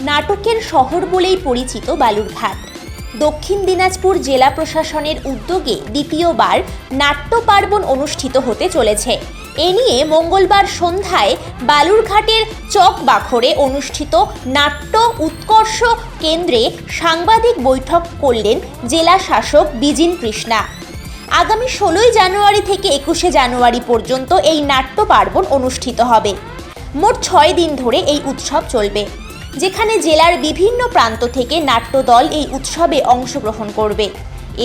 নাটকের শহর বলেই পরিচিত বালুরঘাট। দক্ষিণ দিনাজপুর জেলা প্রশাসনের উদ্যোগে দ্বিতীয়বার নাট্য পার্বণ অনুষ্ঠিত হতে চলেছে। এ নিয়ে মঙ্গলবার সন্ধ্যায় বালুরঘাটের চকবাখরে অনুষ্ঠিত নাট্য উৎকর্ষ কেন্দ্রে সাংবাদিক বৈঠক করলেন জেলা শাসক বিজিন কৃষ্ণা। আগামী ষোলোই জানুয়ারি থেকে একুশে জানুয়ারি পর্যন্ত এই নাট্য পার্বণ অনুষ্ঠিত হবে। মোট ছয় দিন ধরে এই উৎসব চলবে। যেখানে জেলার বিভিন্ন প্রান্ত থেকে নাট্যদল এই উৎসবে অংশগ্রহণ করবে।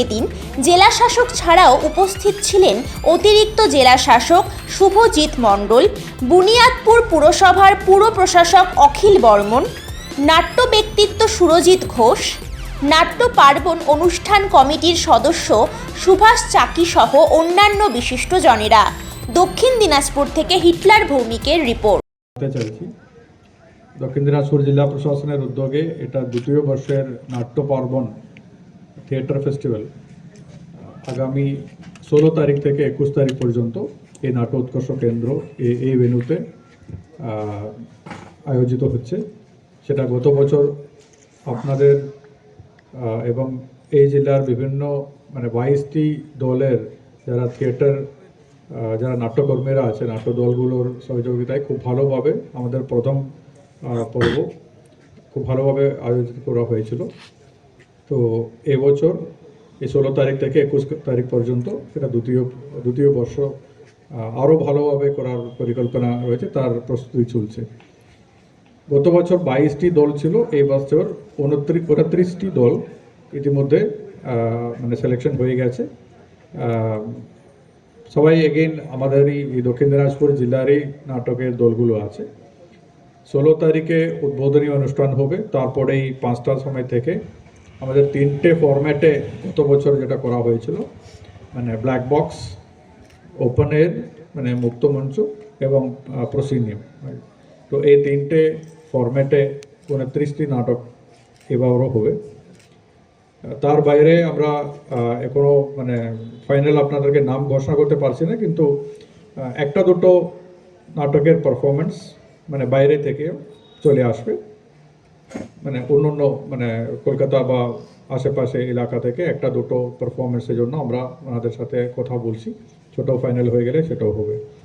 এদিন জেলা শাসক ছাড়াও উপস্থিত ছিলেন অতিরিক্ত জেলা শাসক শুভজিৎ মণ্ডল, বুনিয়াদপুর পুরসভার পুর প্রশাসক অখিল বর্মন, নাট্য ব্যক্তিত্ব সুরজিৎ ঘোষ, নাট্য পার্বণ অনুষ্ঠান কমিটির সদস্য সুভাষ চাকি সহ অন্যান্য বিশিষ্টজনেরা। দক্ষিণ দিনাজপুর থেকে হিটলার ভৌমিকের রিপোর্ট। দক্ষিণ দিনাজপুর জেলা প্রশাসনের উদ্যোগে এটা দ্বিতীয় বর্ষের নাট্য পার্বণ থিয়েটার ফেস্টিভ্যাল। আগামী ষোলো তারিখ থেকে একুশ তারিখ পর্যন্ত এই নাট্য উৎকর্ষ কেন্দ্র এই ভেন্যুতে আয়োজিত হচ্ছে। সেটা গত বছর আপনাদের এবং এই জেলার বিভিন্ন মানে বাইশটি দলের যারা থিয়েটার যারা নাট্যকর্মীরা আছে নাট্য দলগুলোর সহযোগিতায় খুব ভালোভাবে আমাদের প্রথম পর্ব খুব ভালোভাবে আয়োজিত করা হয়েছিল। তো এবছর এই ষোলো তারিখ থেকে একুশ তারিখ পর্যন্ত এটা দ্বিতীয় দ্বিতীয় বর্ষ আরও ভালোভাবে করার পরিকল্পনা রয়েছে, তার প্রস্তুতি চলছে। গত বছর বাইশটি দল ছিল, এই বছর উনত্রিশ উনত্রিশটি দল ইতিমধ্যে মানে সিলেকশন হয়ে গেছে। সবাই এগেইন আমাদেরই দক্ষিণ দিনাজপুর জেলারই নাটকের দলগুলো আছে। ষোলো তারিখে উদ্বোধনী অনুষ্ঠান হবে তারপরেই পাঁচটার সময় থেকে আমাদের তিনটে ফরম্যাটে গত বছর যেটা করা হয়েছিল মানে ব্ল্যাক বক্স ওপেন এয়ার মানে মুক্ত মঞ্চ এবং প্রসিনিয়াম তো এই তিনটে ফরম্যাটে উনত্রিশটি নাটক এবারও হবে। তার বাইরে আমরা আহ, এখনও মানে ফাইনাল আপনাদেরকে নাম ঘোষণা করতে পারছি না কিন্তু একটা দুটো নাটকের পারফরমেন্স মানে বাইরে থেকে চলে আসবে। মানে অন্য অন্য মানে কলকাতা বা আশেপাশে এলাকা থেকে একটা দুটো পারফরমেন্সের জন্য আমরা ওনাদের সাথে কথা বলছি। ছোটো ফাইনাল হয়ে গেলে সেটাও হবে।